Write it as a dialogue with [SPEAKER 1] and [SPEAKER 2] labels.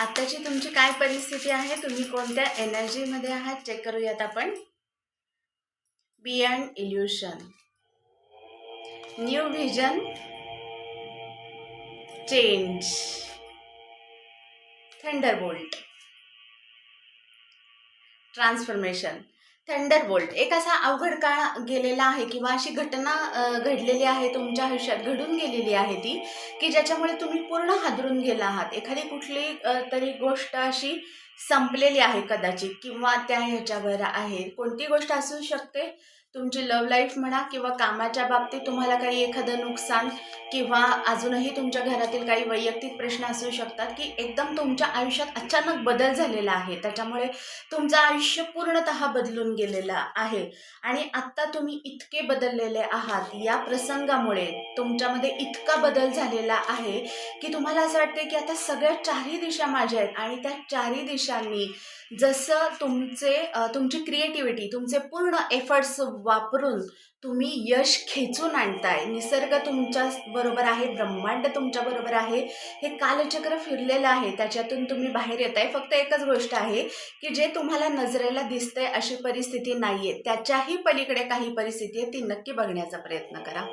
[SPEAKER 1] आत्ताची तुमची काय परिस्थिती आहे? तुम्ही कोणत्या एनर्जीमध्ये आहात? चेक करूयात आपण. Beyond illusion new vision change thunderbolt transformation thunderbolt एक असा अवघड काळ गेलेला आहे किंवा अशी घटना घडलेली आहे तुमच्या आयुष्यात घडून गेलेली आहे ती की ज्याच्यामुळे तुम्ही पूर्ण हादरून गेला आहात. एखादी कुठली तरी गोष्ट अशी संपलेली आहे कदाचित किंवा त्या ह्याच्यावर आहे. कोणती गोष्ट असू शकते? तुमची लव लाईफ म्हणा किंवा कामाच्या बाबतीत तुम्हाला काही एखादं नुकसान किंवा अजूनही तुमच्या घरातील काही वैयक्तिक प्रश्न असू शकतात की एकदम तुमच्या आयुष्यात अचानक बदल झालेला आहे. त्याच्यामुळे तुमचं आयुष्य पूर्णतः बदलून गेलेलं आहे. आणि आत्ता तुम्ही इतके बदललेले आहात. या प्रसंगामुळे तुमच्यामध्ये इतका बदल झालेला आहे की तुम्हाला असं वाटते की आता सगळ्या चारही दिशा माझ्या आहेत आणि त्या चारही दिशा दिशांनी जसं तुमचे तुमची क्रिएटिव्हिटी तुमचे पूर्ण एफर्ट्स वापरून तुम्ही यश खेचून आणताय. निसर्ग तुमच्या बरोबर आहे ब्रह्मांड तुमच्या बरोबर आहे हे कालचक्र फिरलेलं आहे त्याच्यातून तुम्ही बाहेर येत आहे फक्त एकच गोष्ट आहे की जे तुम्हाला नजरेला दिसतंय अशी परिस्थिती नाही आहे त्याच्याही पलीकडे काही परिस्थिती आहे ती नक्की बघण्याचा प्रयत्न करा.